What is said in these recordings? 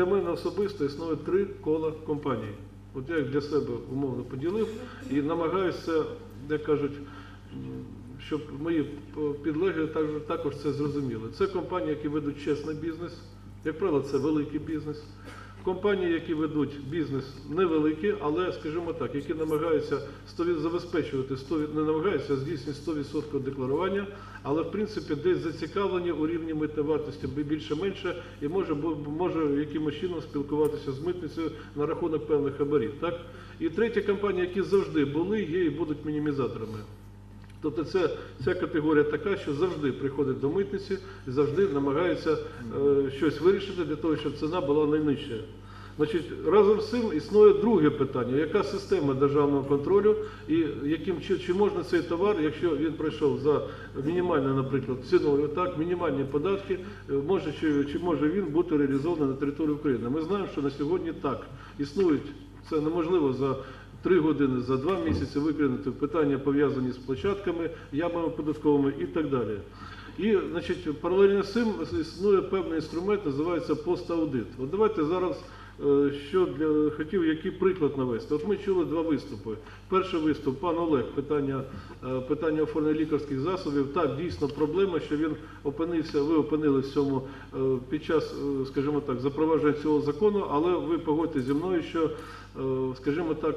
для мене особисто існує три кола компаній. От я їх для себе умовно поділив і намагаюся, як кажуть, щоб мої підлеглі також це зрозуміли. Це компанії, які ведуть чесний бізнес. Як правило, це великий бізнес. Компанії, які ведуть бізнес невеликі, але, скажімо так, які намагаються 100% забезпечувати 100%, не намагаються, здійснюють 100% декларування, але в принципі десь зацікавлені у рівні митної вартості більше-менше і може, може якимось чином спілкуватися з митницею на рахунок певних хабарів. Так? І третя компанія, які завжди були, є і будуть мінімізаторами. Тобто це ця категорія така, що завжди приходить до митниці і завжди намагається е, щось вирішити для того, щоб ціна була найнижча. Значить, разом з цим існує друге питання: яка система державного контролю і яким чи, чи можна цей товар, якщо він пройшов за мінімальною, наприклад, ціною, так, мінімальні податки, е, може чи, чи може він бути реалізований на території України? Ми знаємо, що на сьогодні так існують. Це неможливо за три години, за два місяці виконати питання пов'язані з площадками, ямами податковими і так далі. І значить, паралельно з цим існує певний інструмент, називається пост-аудит. От давайте зараз що для хотів, який приклад навести. От ми чули два виступи. Перший виступ, пан Олег, питання, е, питання оформлення лікарських засобів. Так, дійсно проблема, що він опинився, ви опинились в цьому е, під час, е, скажімо так, запровадження цього закону, але ви погодьте зі мною, що, е, скажімо так,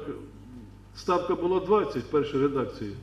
ставка була 20 в першій редакції.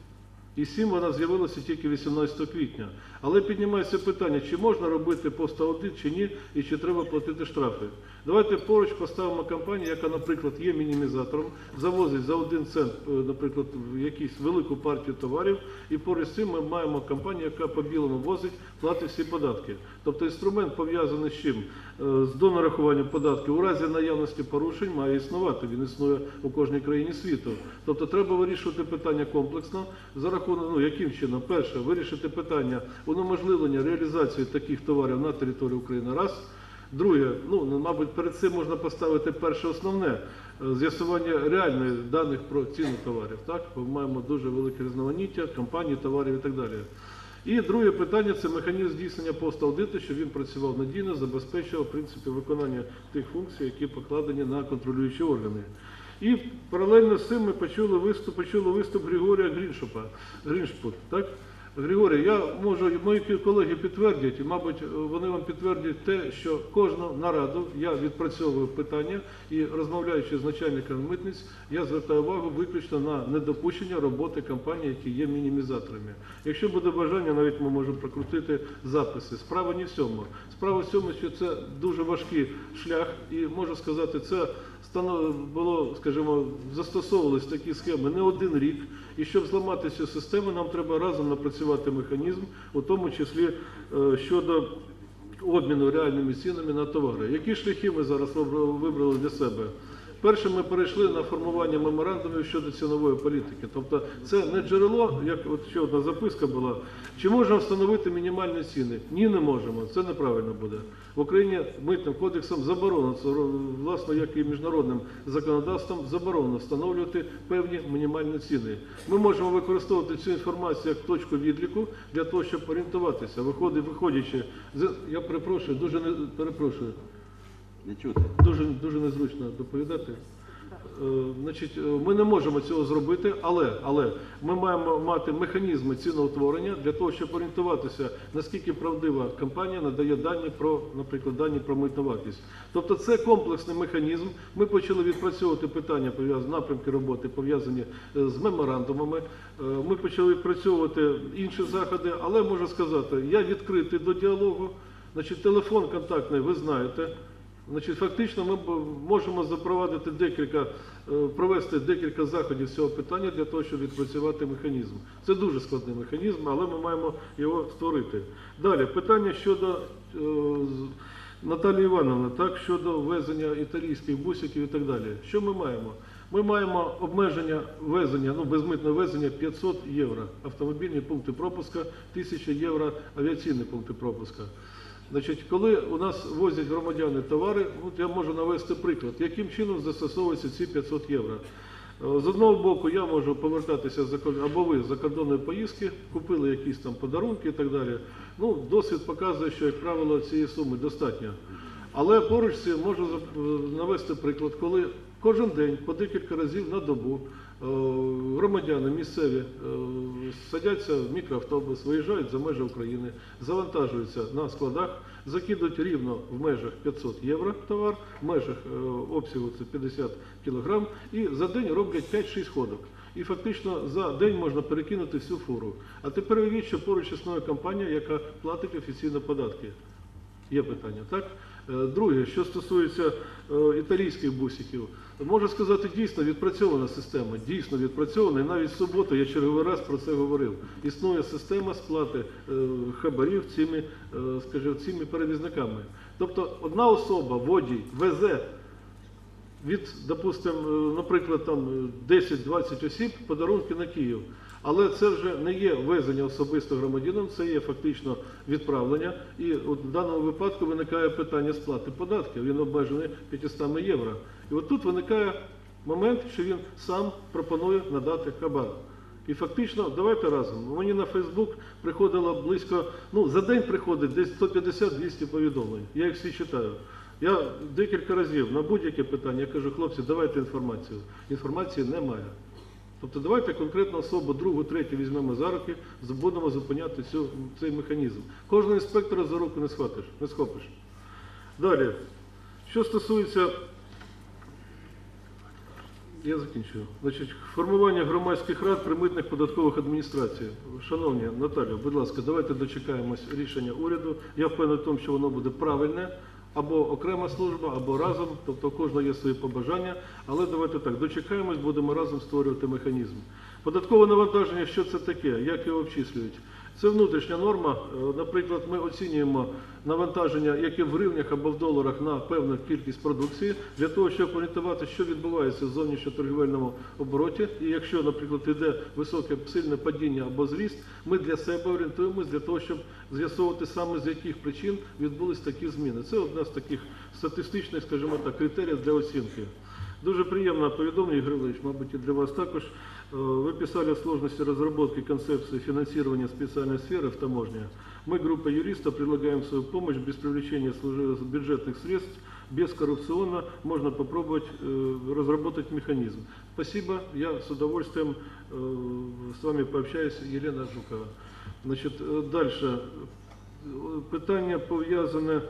І 7 вона з'явилася тільки 18 квітня. Але піднімається питання, чи можна робити пост-аудит, чи ні, і чи треба платити штрафи. Давайте поруч поставимо компанію, яка, наприклад, є мінімізатором, завозить за один цент, е, наприклад, в якусь велику партію товарів, і поруч з цим ми маємо компанію, яка по білому возить, платить всі податки. Тобто інструмент пов'язаний з чим? Е, З донарахуванням податків у разі наявності порушень має існувати. Він існує у кожній країні світу. Тобто треба вирішувати питання комплексно за рахунок, ну яким чином? Перше, вирішити питання унеможливлення реалізації таких товарів на території України. Раз. Друге, ну ну, мабуть, перед цим можна поставити перше основне е, з'ясування реальних даних про ціну товарів. Так, ми маємо дуже велике різноманіття компаній, товарів і так далі. І друге питання це механізм здійснення пост-аудиту, щоб він працював надійно, забезпечував в принципі виконання тих функцій, які покладені на контролюючі органи. І паралельно з цим ми почули виступ, почули виступ Григорія Гріншупа, Гріншпут, так? Григорій, я можу, мої колеги підтвердять, і, мабуть, вони вам підтвердять те, що кожну нараду я відпрацьовую питання і розмовляючи з начальниками митниць, я звертаю увагу виключно на недопущення роботи компаній, які є мінімізаторами. Якщо буде бажання, навіть ми можемо прокрутити записи. Справа не в цьому. Справа в цьому, що це дуже важкий шлях, і можу сказати, це було, скажімо, застосовувалися такі схеми не один рік. І щоб зламати цю систему, нам треба разом напрацювати механізм, у тому числі е, щодо обміну реальними цінами на товари. Які шляхи ми зараз вибрали- вибрали для себе? Перше, ми перейшли на формування меморандумів щодо цінової політики. Тобто це не джерело, як от ще одна записка була. Чи можна встановити мінімальні ціни? Ні, не можемо. Це неправильно буде. В Україні митним кодексом заборонено, власне, як і міжнародним законодавством, заборонено встановлювати певні мінімальні ціни. Ми можемо використовувати цю інформацію як точку відліку для того, щоб орієнтуватися, виходячи з я перепрошую, дуже не перепрошую. Не чути. Дуже дуже незручно доповідати. Е, Значить, е, ми не можемо цього зробити, але, але ми маємо мати механізми ціноутворення для того, щоб орієнтуватися, наскільки правдива компанія надає дані про, наприклад, дані про митну вартість. Тобто це комплексний механізм. Ми почали відпрацьовувати питання пов'язані напрямки роботи, пов'язані е, з меморандумами. Ми почали відпрацьовувати інші заходи, але можу сказати, я відкритий до діалогу. Значить, телефон контактний, ви знаєте. Значить, фактично ми можемо запровадити декілька, е, провести декілька заходів з цього питання для того, щоб відпрацювати механізм. Це дуже складний механізм, але ми маємо його створити. Далі питання щодо е, Наталії Івановни, так щодо ввезення італійських бусиків і так далі. Що ми маємо? Ми маємо обмеження ввезення, ну безмитне ввезення 500 євро. Автомобільні пункти пропуска, 1000 євро авіаційні пункти пропуска. Значить, коли у нас возять громадяни товари, от я можу навести приклад, яким чином застосовуються ці 500 євро. З одного боку, я можу повертатися або ви з закордонної поїздки, купили якісь там подарунки і так далі. Ну, досвід показує, що, як правило, цієї суми достатньо. Але поруч цим можу навести приклад, коли кожен день по декілька разів на добу громадяни місцеві е, садяться в мікроавтобус, виїжджають за межі України, завантажуються на складах, закидують рівно в межах 500 євро товар, в межах е, обсягу це 50 кілограм, і за день роблять 5-6 ходок. І фактично за день можна перекинути всю фуру. А тепер уявіть, що поруч існує компанія, яка платить офіційно податки. Є питання, так? Е, Друге, що стосується е, італійських бусиків, можу сказати, дійсно відпрацьована система, дійсно відпрацьована. І навіть в суботу я черговий раз про це говорив. Існує система сплати е, хабарів цими, е, скажімо, цими перевізниками. Тобто одна особа, водій, везе від, допустимо, наприклад, там е, 10-20 осіб подарунки на Київ. Але це вже не є везення особисто громадянам, це є фактично відправлення. І от в даному випадку виникає питання сплати податків. Він обмежений 500 євро. І от тут виникає момент, що він сам пропонує надати хабар. І фактично, давайте разом. Мені на Фейсбук приходило близько, ну за день приходить десь 150-200 повідомлень. Я їх всі читаю. Я декілька разів на будь-яке питання я кажу, хлопці, давайте інформацію. Інформації немає. Тобто давайте конкретну особу, другу, третю візьмемо за руки, будемо зупиняти цю, цей механізм. Кожного інспектора за руку не схватиш, не схопиш. Далі, що стосується я закінчую. Значить, формування громадських рад при митних податкових адміністрацій. Шановні Наталю, будь ласка, давайте дочекаємось рішення уряду. Я впевнений в тому, що воно буде правильне. Або окрема служба, або разом, тобто у кожного є свої побажання. Але давайте так, дочекаємось, будемо разом створювати механізм. Податкове навантаження, що це таке, як його обчислюють? Це внутрішня норма. Е, Наприклад, ми оцінюємо навантаження, яке в гривнях або в доларах на певну кількість продукції, для того, щоб орієнтувати, що відбувається в зовнішньоторгівельному обороті. І якщо, наприклад, йде високе сильне падіння або зріст, ми для себе орієнтуємось для того, щоб з'ясовувати саме з яких причин відбулись такі зміни. Це одна з таких статистичних, скажімо так, критеріїв для оцінки. Дуже приємно повідомлення, Игорь Владимирович, мабуть, и для вас також. Э, Вы писали о сложности разработки концепции финансирования специальной сферы в таможне. Мы, группа юристов, предлагаем свою помощь без привлечения бюджетных средств, бескоррупционно можно попробовать э, разработать механизм. Спасибо, я с удовольствием э, с вами пообщаюсь, Елена Жукова. Значит, э, дальше. Э, Питання пов'язане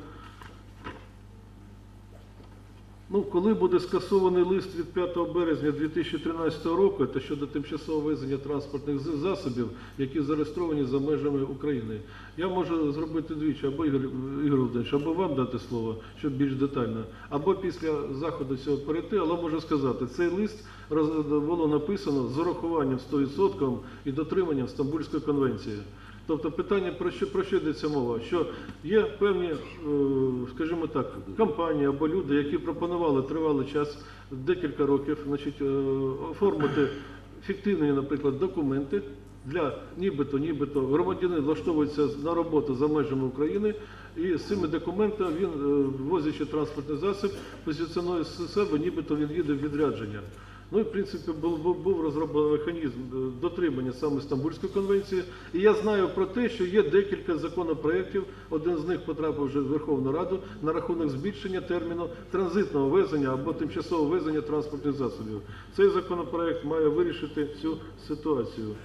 Ну, коли буде скасований лист від 5 березня 2013 року, це щодо тимчасового везення транспортних засобів, які зареєстровані за межами України, я можу зробити двічі, або Ігор, Володимирович, або вам дати слово, щоб більш детально, або після заходу цього перейти, але можу сказати, цей лист було написано з урахуванням 100% і дотриманням Стамбульської конвенції. Тобто питання про що про що йдеться мова? Що є певні, е, скажімо так, компанії або люди, які пропонували тривалий час, декілька років, значить, е, оформити фіктивні, наприклад, документи для нібито, нібито громадянин влаштовується на роботу за межами України, і з цими документами він, е, возячи транспортний засіб, позиціонує себе, нібито він їде в відрядження. Ну і в принципі був, був, розроблений механізм е, дотримання саме Стамбульської конвенції. І я знаю про те, що є декілька законопроєктів, один з них потрапив вже в Верховну Раду на рахунок збільшення терміну транзитного везення або тимчасового везення транспортних засобів. Цей законопроект має вирішити цю ситуацію.